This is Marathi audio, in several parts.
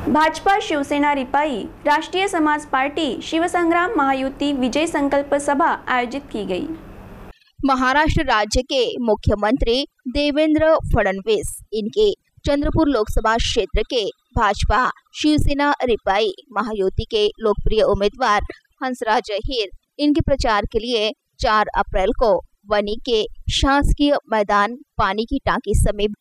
भाजपा, शिवसेना, रिपाई, राष्ट्रीय समाज पार्टी, शिवसंग्राम, महायुति, विजय संकल्प सभा आयोजित की गई। महाराष्ट्र राज्य के मुख्यमंत्री देवेंद्र फडणवीस, इनके चंद्रपुर लोकसभा क्षेत्र के भाजपा, शिवसेना, रिपाई, महायुति के लोकप्रिय उम्मीदवार हंसराज अहिर इनके प्रचार के लिए 4 अप्रैल को वनी के शासकीय मैदान पानी की टांकी समीप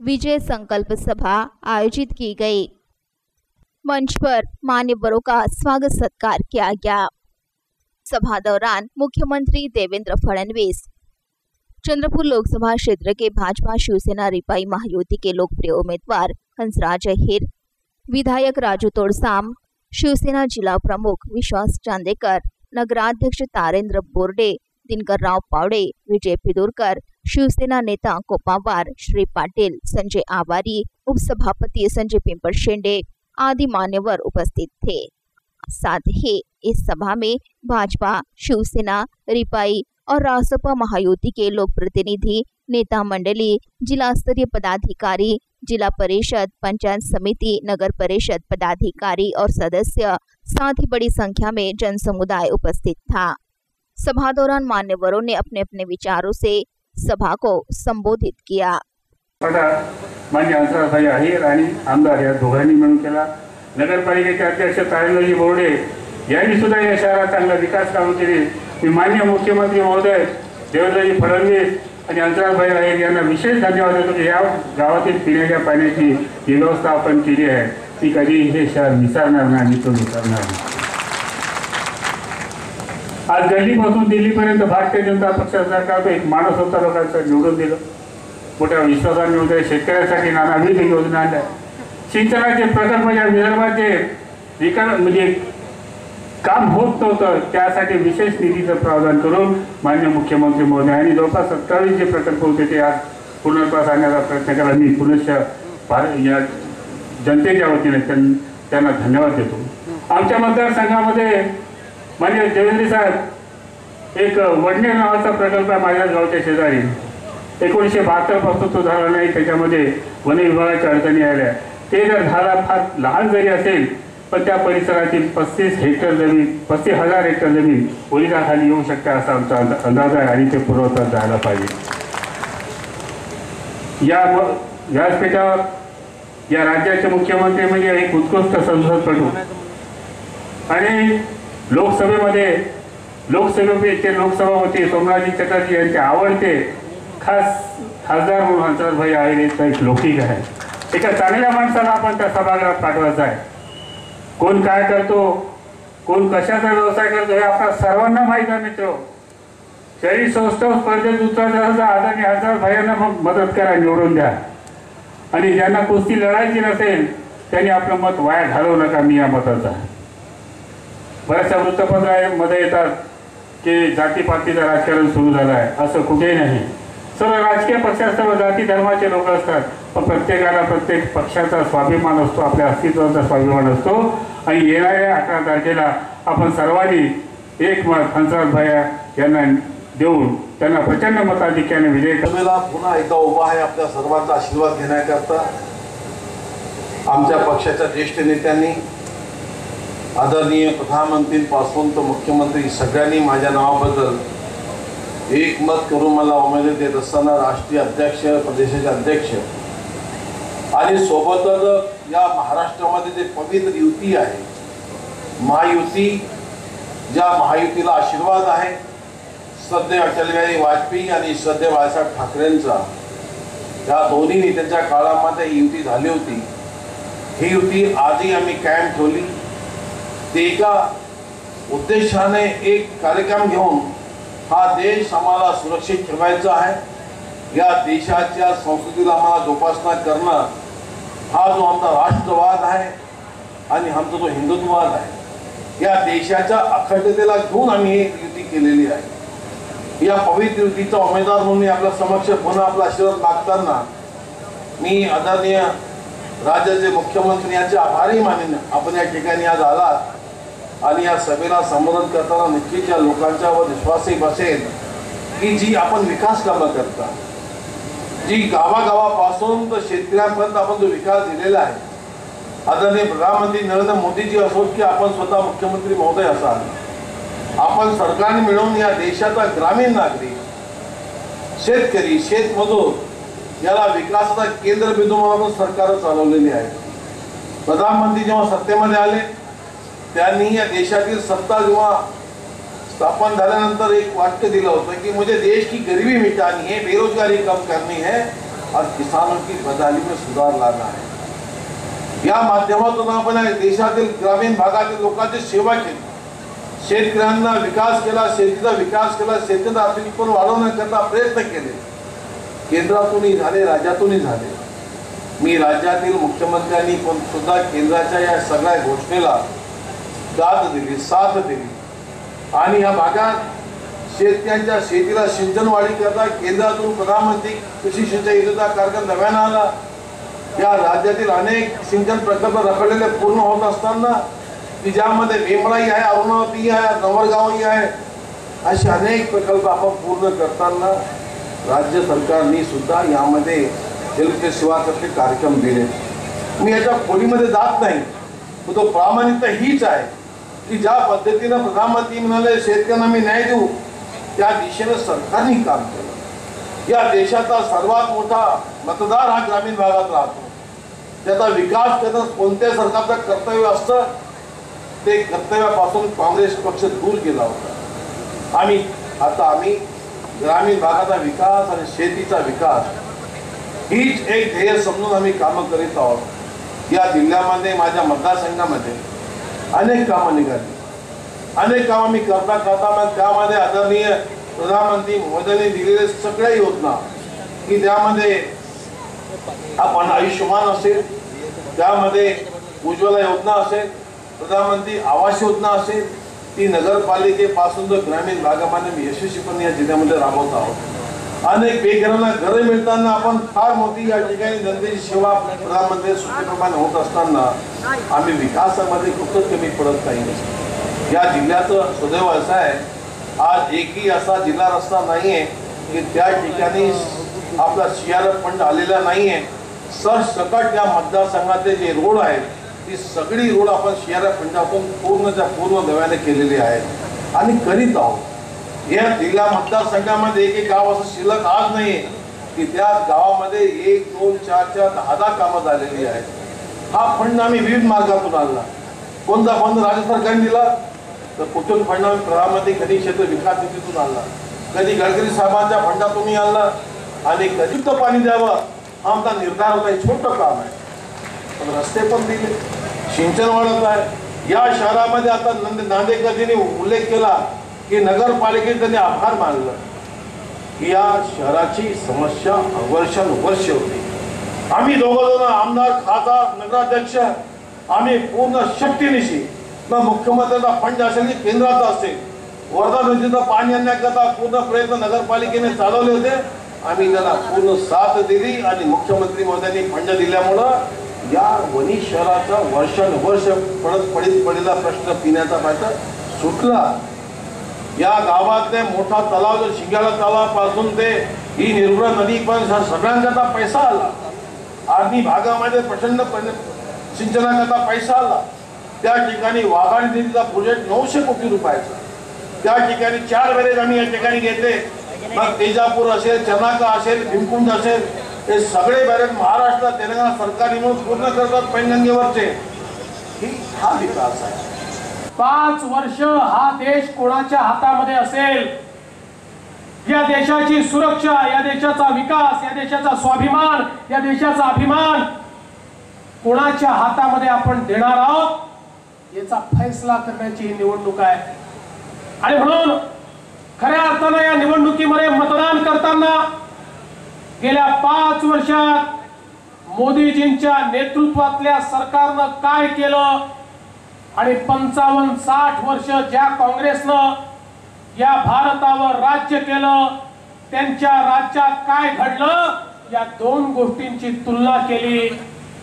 विजय संकल्प सभा आयोजित की गई। मंच पर मान्यवरों का स्वागत सत्कार किया गया। सभा दौरान मुख्यमंत्री देवेंद्र फडणवीस, चंद्रपुर लोकसभा क्षेत्र के भाजपा शिवसेना रिपाई महायुति के लोकप्रिय उम्मीदवार हंसराज अहिर, विधायक राजू तोड़साम, शिवसेना जिला प्रमुख विश्वास चांदेकर, नगराध्यक्ष तारेंद्र बोर्डे, दिनकर राव पावडे, विजय पिदुरकर, शिवसेना नेता कोपावार श्री पाटील, संजय आवारी, उपसभापति संजय पिंपर शेंडे आदि मान्यवर उपस्थित थे। साथ ही इस सभा में भाजपा, शिवसेना, रिपाई और रासपा महायुति के लोक प्रतिनिधि नेता मंडली जिला स्तरीय पदाधिकारी, जिला परिषद, पंचायत समिति, नगर परिषद पदाधिकारी और सदस्य, साथ ही बड़ी संख्या में जन समुदाय उपस्थित था। सभा दौरान मान्यवरों ने अपने अपने विचारों से सभा को संबोधित किया। मान्य हंसराजभाई अहिर आणि आमदार या दोघांनी मिळून केला. नगरपालिकेचे अध्यक्ष तारेंद्रजी बोर्डे यांनी सुद्धा या शहरात चांगला विकास कामं केली. मी मान्य मुख्यमंत्री महोदय देवेंद्रजी फडणवीस आणि हंसराजभाई अहिर यांना विशेष धन्यवाद देतो की या गावातील पिण्याच्या पाण्याची ही व्यवस्था आपण केली आहे. ती कधी हे शहर विसरणार नाही आणि तो विसरणार नाही. आज गल्लीपासून दिल्लीपर्यंत भारतीय जनता पक्षाचं एक माणूस होता लोकांचं निवडून दिलं. मोठ्या विश्वासाने शेतकऱ्यांसाठी शेतकऱ्यासाठी नानाविध योजना आल्या सिंचनाचे प्रकल्प या विदर्भाचे विकास म्हणजे काम होत नव्हतं त्यासाठी विशेष निधीचं प्रावधान करून मान्य मुख्यमंत्री महोदयांनी जवळपास सत्तावीस जे प्रकल्प होते ते आज पुनर्पास आणण्याचा प्रयत्न केला. मी पुनश्च भार या जनतेच्या वतीने त्यां- त्यांना धन्यवाद देतो. आमच्या मतदारसंघामध्ये मान्य देवेंद्र साहेब एक वडणे नावाचा प्रकल्प आहे माझ्या गावच्या शेजारी. एकोणीसशे बहात्तरपासून तो झाला नाही त्याच्यामध्ये वन विभागाच्या अडचणी आल्या. ते जर झाला फार लहान जरी असेल पण त्या परिसरातील पस्तीस हेक्टर जमीन पस्तीस हजार हेक्टर जमीन ओलिसाखाली येऊ शकते असा आमचा अंदाज आहे आणि ते पुरवठा झाला पाहिजे. या व्यासपीठावर या राज्याचे मुख्यमंत्री म्हणजे एक उत्कृष्ट संसदपटू. आणि लोकसभेमध्ये लोकसभेचे लोकसभापती सोमनाथजी चटर्जी यांचे आवडते खास खासदार म्हणून हंसराजभाई आहे एक लौकिक आहे एका चांगल्या माणसाला आपण त्या सभागृहात पाठवायचं आहे. कोण काय करतो कोण कशाचा व्यवसाय करतो हे आपल्या सर्वांना माहीत आहे मित्र. शरीर संस्था स्पर्धेत उतरण्याचा आदरणीय हजार भाईंना मग मदत करा निवडून द्या. आणि ज्यांना कुस्ती लढायची नसेल त्यांनी आपलं मत वाया घालवू नका मी या मताचा. आहे. बऱ्याचशा वृत्तपत्रामध्ये येतात की जातीपातीचं राजकारण सुरू झालं आहे असं कुठेही नाही. सर्व राजकीय पक्षात सर्व जाती धर्माचे लोक असतात. पण प्रत्येकाला प्रत्येक पक्षाचा स्वाभिमान असतो आपल्या अस्तित्वाचा स्वाभिमान असतो. आणि येणाऱ्या अकरा तारखेला आपण सर्वांनी एक मत हंसराज भैया यांना देऊन त्यांना प्रचंड मताधिक्याने विजय कर पुन्हा एकदा उभा आहे आपल्या सर्वांचा आशीर्वाद घेण्याकरता आमच्या पक्षाच्या ज्येष्ठ नेत्यांनी आदरणीय प्रधानमंत्रीपासून तर मुख्यमंत्री सगळ्यांनी माझ्या नावाबद्दल एक मत करून मला उमेदवारी देत असताना राष्ट्रीय अध्यक्ष प्रदेशाचे अध्यक्ष आणि सोबतच या महाराष्ट्रामध्ये जे पवित्र युती आहे महायुती ज्या महायुतीला आशीर्वाद आहे सध्या अटल बिहारी वाजपेयी आणि सध्या बाळासाहेब ठाकरेंचा या दोन्ही नेत्यांच्या काळामध्ये ही युती झाली होती. ही युती आजही आम्ही कायम ठेवली. ते एका उद्देशाने एक कार्यक्रम घेऊन हा देश आम्हाला सुरक्षित ठेवायचा आहे. या देशाच्या संस्कृतीला आम्हाला जोपासना करणं हा जो आमचा राष्ट्रवाद आहे आणि आमचा जो हिंदुत्ववाद आहे या देशाच्या अखंडतेला घेऊन आम्ही ही युती केलेली आहे. या पवित्र युतीचा उमेदवार म्हणून मी आपल्या समक्ष पुन्हा आपला आशीर्वाद मागताना मी आदरणीय राज्याचे मुख्यमंत्री यांचे आभारी मानेन आपण या ठिकाणी आज आलात. आणि या सभेला संबोधन करताना नक्कीच या लोकांच्यावर विश्वासही बसेल की जी आपण विकास कामं करता. जी गावागावापासून तर शेतकऱ्यांपर्यंत आपण जो विकास दिलेला आहे. आदरणीय प्रधानमंत्री नरेंद्र मोदीजी असोत की आपण स्वतः मुख्यमंत्री महोदय असाल. आपण सरकारने मिळवून या देशाचा ग्रामीण नागरिक शेतकरी शेतमजूर याला विकासाचा केंद्रबिंदू म्हणून सरकार चालवलेली आहे प्रधानमंत्री जेव्हा सत्तेमध्ये आले त्यांनी या देशातील सत्ता जेव्हा स्थापन झाल्यानंतर एक वाक्य दिलं होतं की मुझे देश की गरीबी मिटानी है बेरोजगारी कम करनी है और किसानों की बदहाली में सुधार लाना है। या माध्यमातून आपण देशातील ग्रामीण भागातील लोकांची सेवा केली. शेतकऱ्यांना विकास केला शेतीचा विकास केला शेतीचं आर्थिक वाढवण्याकरता प्रयत्न केले. केंद्रातूनही झाले राज्यातूनही झाले. मी राज्यातील मुख्यमंत्र्यांनी पण सुद्धा केंद्राच्या या सगळ्या घोषणेला दाद दिली साथ दिली. आणि या भागात शेतकऱ्यांच्या शेतीला सिंचनवाढी करता केंद्रातून प्रधानमंत्री कृषी सिंचाई योजना कार्यक्रम नव्यानं आला. या राज्यातील अनेक सिंचन प्रकल्प रखडलेले पूर्ण होत असताना की ज्यामध्ये भीमराई आहे अरुणावती आहे नवरगावही आहे असे अनेक प्रकल्प आपण पूर्ण करताना राज्य सरकारने सुद्धा यामध्ये जलते सेवा कार्यक्रम दिले. मी याच्या खोलीमध्ये जात नाही तो प्रामाणिकता हीच आहे. की ज्या पद्धतीनं प्रधानमंत्री म्हणाले शेतकऱ्यांना मी न्याय देऊ त्या दिशेनं सरकारने काम केलं. या देशाचा सर्वात मोठा मतदार हा ग्रामीण भागात राहतो. त्याचा विकास करणं कोणत्या सरकारचं कर्तव्य असतं ते कर्तव्यापासून काँग्रेस पक्ष दूर गेला होता. आम्ही आता आम्ही ग्रामीण भागाचा विकास आणि शेतीचा विकास हीच एक ध्येय समजून आम्ही कामं करीत आहोत. या जिल्ह्यामध्ये माझ्या मतदारसंघामध्ये अनेक कामं निघाली. अनेक कामं मी करता करता त्यामध्ये आदरणीय प्रधानमंत्री मोदींनी दिलेल्या सगळ्या योजना की त्यामध्ये आपण आयुष्यमान असेल त्यामध्ये उज्ज्वला योजना असेल प्रधानमंत्री आवास योजना असेल ती नगरपालिकेपासून तर ग्रामीण भागामध्ये मी यशस्वीपणे या जिल्ह्यामध्ये राबवत आहोत. अनेक बेघरांना घरं मिळताना आपण फार मोठी या ठिकाणी जनतेची सेवा प्रधानमंत्री सूचनेप्रमाणे होत असताना आम्ही विकासामध्ये खूपच कमी पडत नाही. या जिल्ह्याचं सुदैव असं आहे आज एकही असा जिल्हा रस्ता नाही आहे की त्या ठिकाणी आपला सी आर एफ फंड आलेला नाही आहे सरसकट या मतदारसंघातले जे रोड आहेत ती सगळी रोड आपण सी आर एफ फंडातून पूर्णच्या पूर्ण नव्याने केलेली आहे आणि करीत आहोत. या जिल्हा मतदारसंघामध्ये एक एक गाव असं शिल्लक आज नाही की त्या गावामध्ये एक दोन चार चार दहा दहा कामं झालेली आहेत. हा फंड आम्ही विविध मार्गातून आणला. कोणता फंड राज्य सरकारने दिला तर कुठून फंड आम्ही प्रधानमंत्री खनिज क्षेत्र विकास निधीतून आणला. कधी गडकरी साहेबांच्या फंडातूनही आणला आणि कधी तर पाणी द्यावं हा आमचा निर्धार होता हे छोटं काम आहे. पण रस्ते पण दिले सिंचन वाढत आहे. या शहरामध्ये आता नांदेकर उल्लेख केला की नगरपालिकेत त्यांनी आभार मानलं की या शहराची समस्या वर्षानुवर्ष होती. आम्ही दोघं जण आमदार खासदार नगराध्यक्ष आम्ही पूर्ण शक्तीनिशी मग मुख्यमंत्र्यांचा फंड असेल की केंद्राचा असेल वर्धा नदीचं पाणी आणण्याकरता पूर्ण प्रयत्न नगरपालिकेने चालवले होते. आम्ही त्याला पूर्ण साथ दिली आणि मुख्यमंत्री महोदयांनी फंड दिल्यामुळं या वणी शहराचा वर्षानुवर्ष पडत पडीत पडलेला प्रश्न पिण्याचा प्रश्न सुटला. या गावातले मोठा तलाव जो शिंगाला तलावापासून ते ही निर्भर नदी पण सगळ्यांकरता पैसा आला. आर्मी भागामध्ये प्रचंड सिंचनाकरता पैसा आला. त्या ठिकाणी वाघाडी नदीचा प्रोजेक्ट नऊशे कोटी रुपयाचा. त्या ठिकाणी चार बरेच आम्ही या ठिकाणी घेतले मग तेजापूर असेल चनाका असेल भीमकुंड असेल हे सगळे बॅरेज महाराष्ट्र तेलंगणा सरकारी म्हणून पूर्ण करतात पैनगंगेवरचे ही हा विकास आहे. पाच वर्ष हा देश कोणाच्या हातामध्ये असेल? या देशाची सुरक्षा या देशाचा विकास या देशाचा स्वाभिमान या देशाचा अभिमान कोणाच्या हातामध्ये आपण देणार आहोत? याचा फैसला करण्याची ही निवडणूक आहे. आणि म्हणून खऱ्या अर्थानं या निवडणुकीमध्ये मतदान करताना गेल्या पाच वर्षात मोदीजींच्या नेतृत्वातल्या सरकारनं काय केलं? आणि पंचावन्न साठ वर्ष ज्या काँग्रेसनं या भारतावर राज्य केलं त्यांच्या राज्यात काय घडलं या दोन गोष्टींची तुलना केली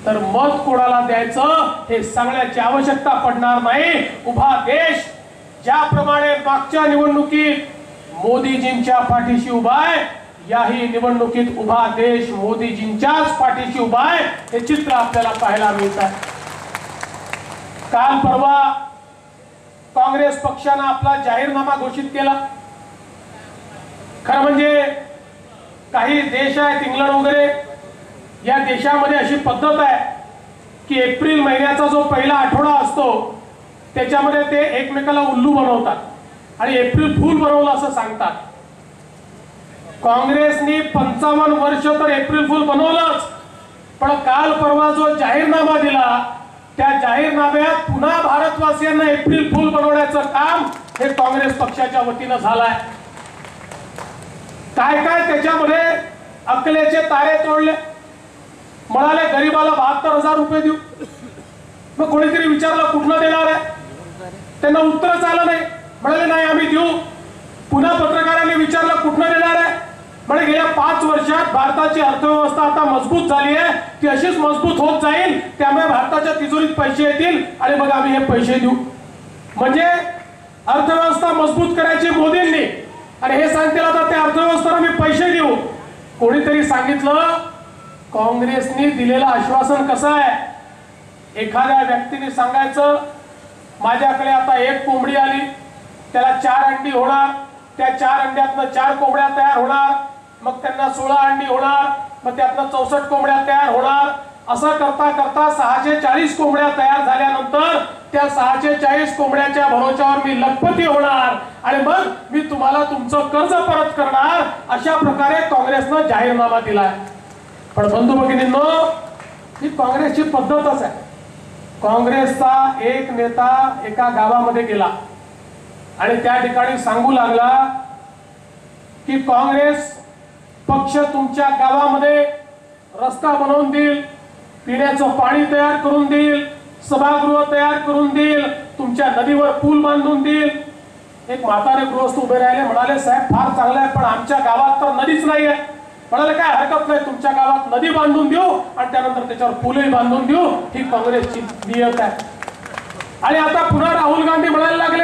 तर मत कोणाला द्यायचं हे सांगण्याची आवश्यकता पडणार नाही. उभा देश ज्याप्रमाणे मागच्या निवडणुकीत मोदीजींच्या पाठीशी उभा आहे याही निवडणुकीत उभा देश मोदीजींच्याच पाठीशी उभा आहे हे चित्र आपल्याला पाहायला मिळत आहे. काल परवा काँग्रेस पक्षानं आपला जाहीरनामा घोषित केला. खरं म्हणजे काही देश आहेत इंग्लंड वगैरे या देशामध्ये अशी पद्धत आहे की एप्रिल महिन्याचा जो पहिला आठवडा असतो त्याच्यामध्ये ते एकमेकाला उल्लू बनवतात आणि एप्रिल फूल बनवलं असं सांगतात. काँग्रेसनी पंचावन्न वर्ष तर एप्रिल फुल बनवलंच पण काल परवा जो जाहीरनामा दिला त्या जाहीरनाम्यात पुन्हा भारतवासियांना एप्रिल फुल बनवण्याचं काम हे काँग्रेस पक्षाच्या वतीनं झालंय. काय काय त्याच्यामध्ये अकलेचे तारे तोडले. म्हणाले गरीबाला बहात्तर हजार रुपये देऊ. मग कोणीतरी विचारलं कुठनं देणार आहे? त्यांना उत्तरच आलं नाही. म्हणाले नाही आम्ही देऊ. पुन्हा पत्रकारांनी विचारलं कुठनं देणार आहे? म्हणजे गेल्या पाच वर्षात भारताची अर्थव्यवस्था आता मजबूत झाली आहे. ती अशीच मजबूत होत जाईल त्यामुळे भारताच्या तिजोरीत पैसे येतील. आणि मग आम्ही हे पैसे देऊ. म्हणजे अर्थव्यवस्था मजबूत करायची मोदींनी. आणि हे सांगतील आता त्या अर्थव्यवस्थेला मी पैसे देऊ. कोणीतरी सांगितलं काँग्रेसनी दिलेलं आश्वासन कसं आहे? एखाद्या व्यक्तीने सांगायचं माझ्याकडे आता एक कोंबडी आली त्याला चार अंडी होणार. त्या चार अंड्यातनं चार कोंबड्या तयार होणार. मग त्यांना सोळा अंडी होणार मग त्यातनं चौसष्ट कोंबड्या तयार होणार. असं करता करता सहाशे चाळीस कोंबड्या तयार झाल्यानंतर त्या सहाशे चाळीस कोंबड्याच्या भरोशावर मी लखपती होणार. आणि मग मी तुम्हाला तुमचं कर्ज परत करणार अशा प्रकारे काँग्रेसनं जाहीरनामा दिलाय. पण बंधू भगिनींनो ही काँग्रेसची पद्धतच आहे. काँग्रेसचा एक नेता एका गावामध्ये गेला आणि त्या ठिकाणी सांगू लागला की काँग्रेस पक्ष तुमच्या गावामध्ये रस्ता बनवून देईल पिण्याचं पाणी तयार करून देईल सभागृह तयार करून देईल तुमच्या नदीवर पूल बांधून देईल. एक म्हातारे गृहस्थ उभे राहिले म्हणाले साहेब फार चांगलं आहे पण आमच्या गावात तर नदीच नाही आहे. म्हणाले काय हरकत नाही तुमच्या गावात नदी बांधून देऊ आणि त्यानंतर त्याच्यावर पुलही बांधून देऊ. ही काँग्रेसची नियत आहे. आणि आता पुन्हा राहुल गांधी म्हणायला लागले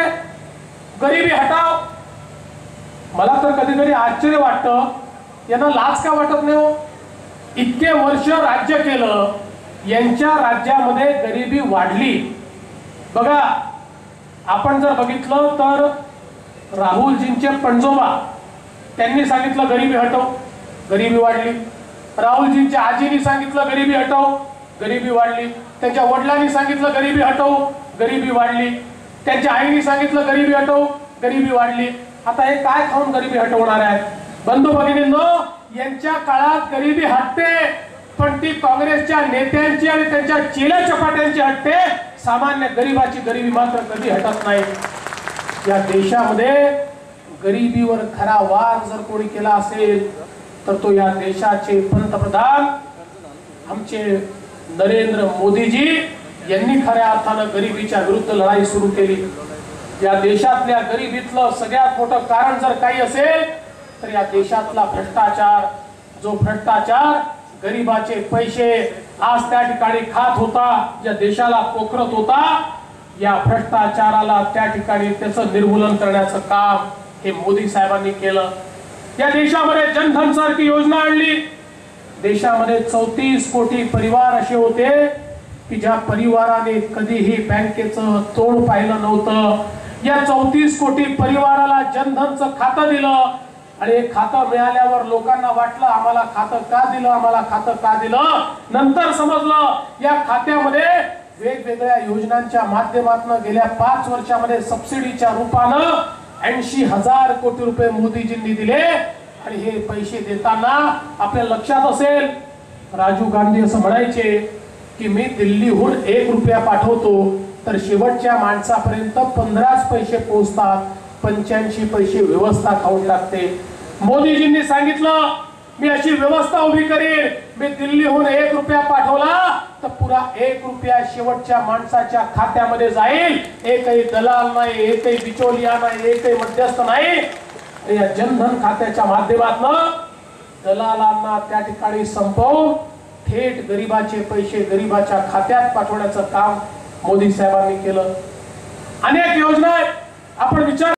गरिबी हटाव मला तर कधी कधी आश्चर्य वाटतं यांना लाच का वाटत नाही हो? इतके वर्ष राज्य केलं यांच्या राज्यामध्ये गरिबी वाढली. बघा आपण जर बघितलं तर राहुलजींचे पणजोबा त्यांनी सांगितलं गरिबी हटव गरिबी वाढली. राहुलजींच्या आजीनी सांगितलं गरिबी हटव गरिबी वाढली. त्यांच्या वडिलांनी सांगितलं गरिबी हटव गरिबी वाढली. त्यांच्या आईने सांगितलं गरिबी हटव गरिबी वाढली. आता हे काय खाऊन गरिबी हटवणार आहेत? बंधू भगिनींनो यांच्या काळात गरिबी हटते पण ती काँग्रेसच्या नेत्यांची आणि त्यांच्या चेल्या चपाट्यांची हटते सामान्य गरिबाची गरिबी मात्र कधी हटत नाही. या देशामध्ये गरिबीवर खरा वार जर कोणी केला असेल तर तो या देशाचे पंतप्रधान आमचे नरेंद्र मोदीजी यांनी खऱ्या अर्थानं गरिबीच्या विरुद्ध लढाई सुरू केली. या देशातल्या गरिबीतलं सगळ्यात मोठं कारण जर काही असेल तर या देशातला भ्रष्टाचार जो भ्रष्टाचार गरिबाचे पैसे आज त्या ठिकाणी खात होता या देशाला पोखरत होता या भ्रष्टाचाराला त्या ठिकाणी त्याचं निर्मूलन करण्याचं काम हे मोदी साहेबांनी केलं. या देशामध्ये जनधन सारखी योजना आणली. देशामध्ये चौतीस कोटी परिवार असे होते की ज्या परिवाराने कधीही बँकेचं तोड पाहिलं नव्हतं. या चौतीस कोटी परिवाराला जनधनचं खातं दिलं. आणि हे खातं मिळाल्यावर लोकांना वाटलं आम्हाला खातं का दिलं आम्हाला खातं का दिलं? नंतर समजलं या खात्यामध्ये वेगवेगळ्या योजनांच्या माध्यमातून गेल्या पाच वर्षामध्ये सबसिडीच्या रूपानं ऐंशी हजार कोटी रुपये मोदीजींनी दिले. आणि हे पैसे देताना आपल्या लक्षात असेल राजीव गांधी असं म्हणायचे की मी दिल्लीहून एक रुपया पाठवतो तर शेवटच्या माणसापर्यंत पंधराच पैसे पोहोचतात पंच्याऐंशी पैसे व्यवस्था खाऊन टाकते. मोदीजींनी सांगितलं मी अशी व्यवस्था उभी करीन. मी दिल्लीहून एक रुपया पाठवला तर पुरा एक रुपया शेवटच्या माणसाच्या खात्यामध्ये जाईल. एकही दलाल नाही एकही बिचोलिया नाही एकही मध्यस्थ नाही. या जनधन खात्याच्या माध्यमातून दलालांना त्या ठिकाणी संपवून थेट गरिबाचे पैसे गरिबाच्या खात्यात पाठवण्याचं काम मोदी साहेबांनी केलं. अनेक योजना आपण विचार